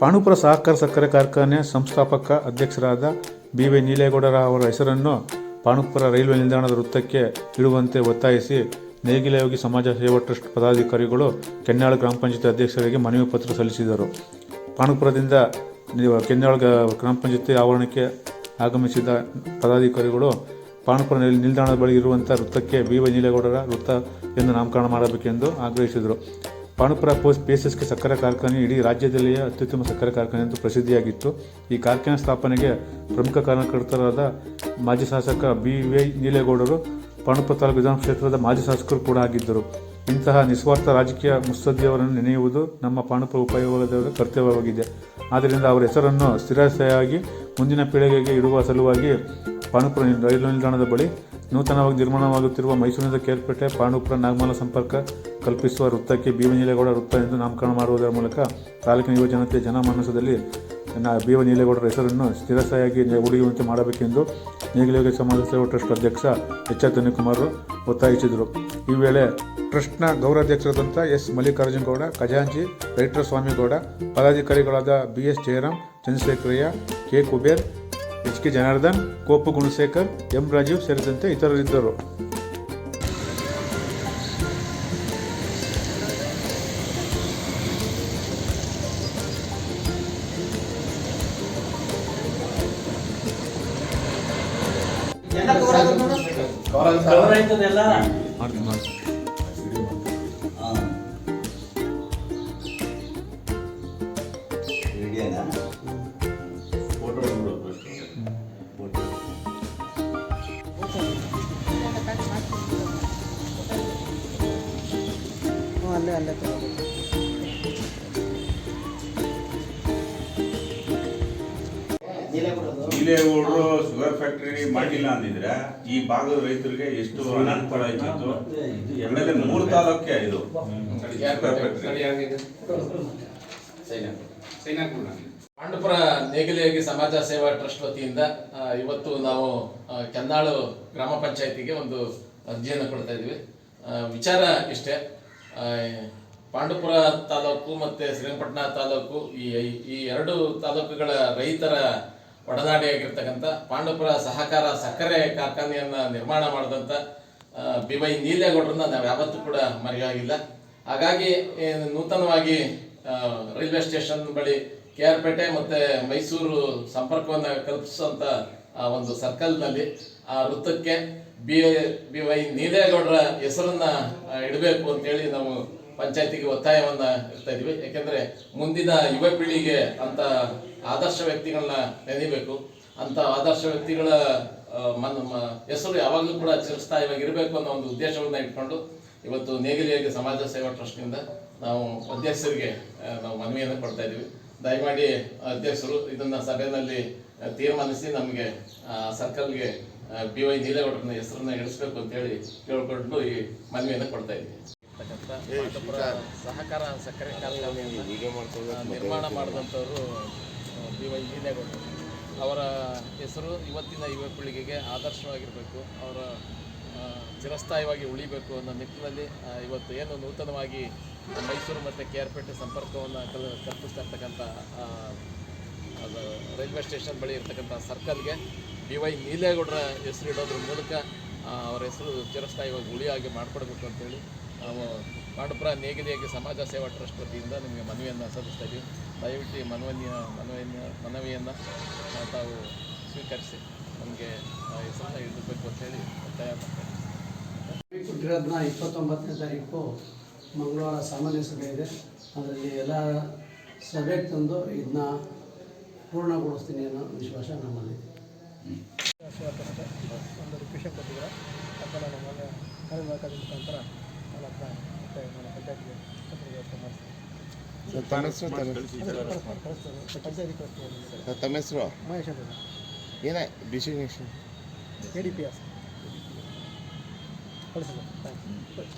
ಪಾಂಡುಪುರ ಸಹಕಾರ ಸಕ್ಕರೆ ಕಾರ್ಖಾನೆ ಸಂಸ್ಥಾಪಕ ಅಧ್ಯಕ್ಷರಾದ ಬಿ ವೈ ನೀಲೇಗೌಡರ ಅವರ ಹೆಸರನ್ನು ಪಾಣುಪುರ ರೈಲ್ವೆ ನಿಲ್ದಾಣದ ವೃತ್ತಕ್ಕೆ ಇಡುವಂತೆ ಒತ್ತಾಯಿಸಿ ನೇಗಿಲಯೋಗಿ ಸಮಾಜ ಸೇವಾ ಟ್ರಸ್ಟ್ ಪದಾಧಿಕಾರಿಗಳು ಕೆನ್ನಾಳ ಗ್ರಾಮ ಪಂಚಾಯತ್ ಅಧ್ಯಕ್ಷರಿಗೆ ಮನವಿ ಪತ್ರ ಸಲ್ಲಿಸಿದರು. ಪಾಣುಪುರದಿಂದ ಕೆನ್ನಾಳ ಗ್ರಾಮ ಪಂಚಾಯತಿ ಆವರಣಕ್ಕೆ ಆಗಮಿಸಿದ ಪದಾಧಿಕಾರಿಗಳು ಪಾಣುಪುರ ನಿಲ್- ನಿಲ್ದಾಣದ ಬಳಿ ಇರುವಂಥ ವೃತ್ತಕ್ಕೆ ಬಿ ವೈ ನೀಲೇಗೌಡರ ವೃತ್ತ ಎಂದು ನಾಮಕರಣ ಮಾಡಬೇಕೆಂದು ಆಗ್ರಹಿಸಿದರು. ಪಾಂಡುಪುರ ಪೋಸ್ಟ್ ಪಿ ಎಸ್ ಸಕ್ಕರೆ ಕಾರ್ಖಾನೆ ಇಡೀ ರಾಜ್ಯದಲ್ಲಿಯೇ ಅತ್ಯುತ್ತಮ ಸಕ್ಕರೆ ಕಾರ್ಖಾನೆ ಎಂದು ಪ್ರಸಿದ್ಧಿಯಾಗಿತ್ತು. ಈ ಕಾರ್ಖಾನೆ ಸ್ಥಾಪನೆಗೆ ಪ್ರಮುಖ ಕಾರಣಕರ್ತರಾದ ಮಾಜಿ ಶಾಸಕ ಬಿ ವೈ ನೀಲೇಗೌಡರು ಪಾಣಪುರ ತಾಲೂಕು ವಿಧಾನ ಕ್ಷೇತ್ರದ ಮಾಜಿ ಶಾಸಕರು ಕೂಡ ಆಗಿದ್ದರು. ಇಂತಹ ನಿಸ್ವಾರ್ಥ ರಾಜಕೀಯ ಮುತ್ಸದ್ದಿಯವರನ್ನು ನೆನೆಯುವುದು ನಮ್ಮ ಪಾಣಪುರ ಉಪಯೋಗದವರ ಕರ್ತವ್ಯವಾಗಿದೆ. ಆದ್ದರಿಂದ ಅವರ ಹೆಸರನ್ನು ಸ್ಥಿರತೆಯಾಗಿ ಮುಂದಿನ ಪೀಳಿಗೆಗೆ ಇಡುವ ಸಲುವಾಗಿ ಪಾಣಪುರ ರೈಲು ನಿಲ್ದಾಣದ ಬಳಿ ನೂತನವಾಗಿ ನಿರ್ಮಾಣವಾಗುತ್ತಿರುವ ಮೈಸೂರಿನಿಂದ ಕೇರ್ಪೇಟೆ ಪಾಂಡುಪುರ ನಾಗಮಲ ಸಂಪರ್ಕ ಕಲ್ಪಿಸುವ ವೃತ್ತಕ್ಕೆ ಭೀಮನೀಲೇಗೌಡ ವೃತ್ತ ಎಂದು ನಾಮಕರಣ ಮಾಡುವುದರ ಮೂಲಕ ತಾಲೂಕಿನ ಯುವ ಜನತೆ ಜನಮಾನಸದಲ್ಲಿ ಭೀಮನೀಲೇಗೌಡರ ಭೀಮ ನೀಲೇಗೌಡರ ಹೆಸರನ್ನು ಸ್ಥಿರಸ್ಥಾಯಿಯಾಗಿ ಉಳಿಯುವಂತೆ ಮಾಡಬೇಕೆಂದು ನೇಗಿಲೋಗ ಸಮಾಜ ಸೇವಾ ಟ್ರಸ್ಟ್ ಅಧ್ಯಕ್ಷ ಎಚ್ ಆರ್ ಧನಿಕುಮಾರ್ ಒತ್ತಾಯಿಸಿದರು. ಈ ವೇಳೆ ಟ್ರಸ್ಟ್ನ ಗೌರವಾಧ್ಯಕ್ಷರಾದಂಥ ಎಸ್ ಮಲ್ಲಿಕಾರ್ಜುನ ಗೌಡ, ಖಜಾಂಚಿ writer Swamigowda ಪದಾಧಿಕಾರಿಗಳಾದ B S Jayaram Chandrashekaraiah, K Kuber H K Janardhan Kopu Gunashekar M Rajeev ಸೇರಿದಂತೆ ಇತರರಿದ್ದರು. ಮಾಡ್ತೀನಿ ಅಲ್ಲೇ ಅಲ್ಲೇ ತಗೋಬೇಕು ಇಲೇಗೌಡರು ಶುಗರ್ ಫ್ಯಾಕ್ಟರಿ ಮಾಡಿಲ್ಲ ಅಂದಿದ್ರೆ ಈ ಭಾಗದ ರೈತರಿಗೆ ಎಷ್ಟು ಅನಾನುಕೂಲ ಆಯ್ತಿತ್ತು ಆಮೇಲೆ ಮೂರು ತಾಲೂಕೆ ಇದು. ಪಾಂಡಪುರ ನೇಗಿಲಿಯಾಗಿ ಸಮಾಜ ಸೇವಾ ಟ್ರಸ್ಟ್ ವತಿಯಿಂದ ಇವತ್ತು ನಾವು ಕೆನ್ನಾಳು ಗ್ರಾಮ ಪಂಚಾಯತಿಗೆ ಒಂದು ಅರ್ಜಿಯನ್ನು ಕೊಡ್ತಾ ಇದ್ವಿ ಆ, ವಿಚಾರ ಇಷ್ಟೇ. ಪಾಂಡುಪುರ ತಾಲೂಕು ಮತ್ತು ಶ್ರೀರಂಗಪಟ್ಟಣ ತಾಲೂಕು ಈ ಈ ಎರಡು ತಾಲೂಕುಗಳ ರೈತರ ಒಡನಾಡಿಯಾಗಿರ್ತಕ್ಕಂಥ ಪಾಂಡುಪುರ ಸಹಕಾರ ಸಕ್ಕರೆ ಕಾರ್ಖಾನೆಯನ್ನು ನಿರ್ಮಾಣ ಮಾಡಿದಂಥ ಬಿ ವೈ ನೀಲೇಗೌಡರನ್ನ ನಾವು ಯಾವತ್ತೂ ಕೂಡ ಮರೆಯಾಗಿಲ್ಲ. ಹಾಗಾಗಿ ನೂತನವಾಗಿ ರೈಲ್ವೆ ಸ್ಟೇಷನ್ ಬಳಿ ಕೆ ಆರ್ ಪೇಟೆ ಮತ್ತು ಮೈಸೂರು ಸಂಪರ್ಕವನ್ನು ಕಲ್ಪಿಸುವಂಥ ಆ ಒಂದು ಸರ್ಕಲ್ನಲ್ಲಿ ಆ ವೃತ್ತಕ್ಕೆ ಬಿ ಬಿ ವೈ ನೀಲೇಗೌಡರ ಹೆಸರನ್ನ ಇಡಬೇಕು ಅಂತೇಳಿ ನಾವು ಪಂಚಾಯತಿಗೆ ಒತ್ತಾಯವನ್ನ ಇಡ್ತಾ ಇದ್ದೀವಿ. ಯಾಕೆಂದ್ರೆ ಮುಂದಿನ ಯುವ ಪೀಳಿಗೆ ಅಂತ ಆದರ್ಶ ವ್ಯಕ್ತಿಗಳನ್ನ ನೆನೆಯಬೇಕು ಅಂತ ಆದರ್ಶ ವ್ಯಕ್ತಿಗಳ ಮನ್ ಹೆಸರು ಯಾವಾಗಲೂ ಕೂಡ ಚಿರಸ್ಥಾಯಿಯಾಗಿ ಇರಬೇಕು ಅನ್ನೋ ಒಂದು ಉದ್ದೇಶವನ್ನ ಇಟ್ಕೊಂಡು ಇವತ್ತು ನೇಗಿಲಿಯಾಗಿ ಸಮಾಜ ಸೇವಾ ಟ್ರಸ್ಟ್ನಿಂದ ನಾವು ಅಧ್ಯಕ್ಷರಿಗೆ ನಾವು ಮನವಿಯನ್ನು ಕೊಡ್ತಾ ಇದ್ವಿ ದಯಮಾಡಿ ಅಧ್ಯಕ್ಷರು ಇದನ್ನ ಸಭೆಯಲ್ಲಿ ತೀರ್ಮಾನಿಸಿ ನಮಗೆ ಸರ್ಕಲ್ಗೆ ಬಿ ವೈ ನೀಲೇಗೌಡರನ್ನ ಹೆಸರನ್ನ ಇಳಿಸ್ಬೇಕು ಅಂತೇಳಿ ಕೇಳ್ಕೊಂಡು ಈ ಮನವಿಯನ್ನು ಕೊಡ್ತಾ ಇದ್ದೀವಿ. ಸಹಕಾರ ಸಕ್ಕರೆ ನಿರ್ಮಾಣ ಮಾಡಿದಂಥವರು ಬಿ ವೈ ನೀಲೇಗೌಡರು. ಅವರ ಹೆಸರು ಇವತ್ತಿನ ಯುವ ಪೀಳಿಗೆಗೆ ಆದರ್ಶವಾಗಿರಬೇಕು. ಅವರ ಆ, ಚಿರಸ್ಥಾಯಿಯಾಗಿ ಉಳಿಬೇಕು ಅನ್ನೋ ನಿಟ್ಟಿನಲ್ಲಿ ಇವತ್ತು ಏನು ನೂತನವಾಗಿ ಮೈಸೂರು ಮತ್ತು ಕೆ ಆರ್ ಪೇಟೆ ಸಂಪರ್ಕವನ್ನು ಕಲ್ ಕಲ್ಪಿಸ್ತಾ ಇರ್ತಕ್ಕಂಥ ರೈಲ್ವೆ ಸ್ಟೇಷನ್ ಬಳಿ ಇರ್ತಕ್ಕಂಥ ಸರ್ಕಲ್ಗೆ ಬಿ ವೈ ನೀಲೇಗೌಡರ ಹೆಸರು ಇಡೋದ್ರ ಮೂಲಕ ಅವರ ಹೆಸರು ಚಿರಸ್ಥಾಯಿಯಾಗಿ ಉಳಿಯಾಗಿ ಮಾಡಿಕೊಡ್ಬೇಕು ಅಂತೇಳಿ ನಾವು ಪಾಂಡುಪುರ ನೇಗಿಲಿಯಾಗಿ ಸಮಾಜ ಸೇವಾ ಟ್ರಸ್ಟ್ ವತಿಯಿಂದ ನಿಮಗೆ ಮನವಿಯನ್ನು ಸಲ್ಲಿಸ್ತಾ ಇದ್ದೀವಿ. ದಯವಿಟ್ಟು ಮನವಿಯ ಮನವಿಯನ್ನು ಮನವಿಯನ್ನು ತಾವು ಸ್ವೀಕರಿಸಿ ನಮಗೆ ಹೆಸರನ್ನ ಇಡಬೇಕು ಅಂತೇಳಿ ಒತ್ತಾಯ ಮಾಡ್ತಾ ಹುಟ್ಟಿರೋದನ್ನ ಇಪ್ಪತ್ತೊಂಬತ್ತನೇ ತಾರೀಕು ಮಂಗಳವಾರ ಸಾಮಾನ್ಯ ಸಭೆ ಇದೆ. ಅದರಲ್ಲಿ ಎಲ್ಲ ಸಭೆಗೆ ತಂದು ಇದನ್ನ ಪೂರ್ಣಗೊಳಿಸ್ತೀನಿ ಅನ್ನೋ ವಿಶ್ವಾಸ ನಮ್ಮಲ್ಲಿ. ಒಂದು ರಿಕ್ವೆಷನ್ ಕೊಟ್ಟಿದ್ದಾರೆ ಅದನ್ನ ನಾನು ಮೊನ್ನೆ ಮುಖಾಂತರ ನನ್ನ ಹತ್ರ ಮತ್ತೆ ನನ್ನ ಪಂಚಾಯತ್ಗೆ ವ್ಯವಸ್ಥೆ ಮಾಡಿಸ್ತೀನಿ ತಮ್ಮ ಹೆಸರು. ತಮ್ಮ ಹೆಸರು? ಮಹೇಶ್ ಅಂತ. ಏನ designation A D P S. ಕಳಿಸಿ ಥ್ಯಾಂಕ್ಸ್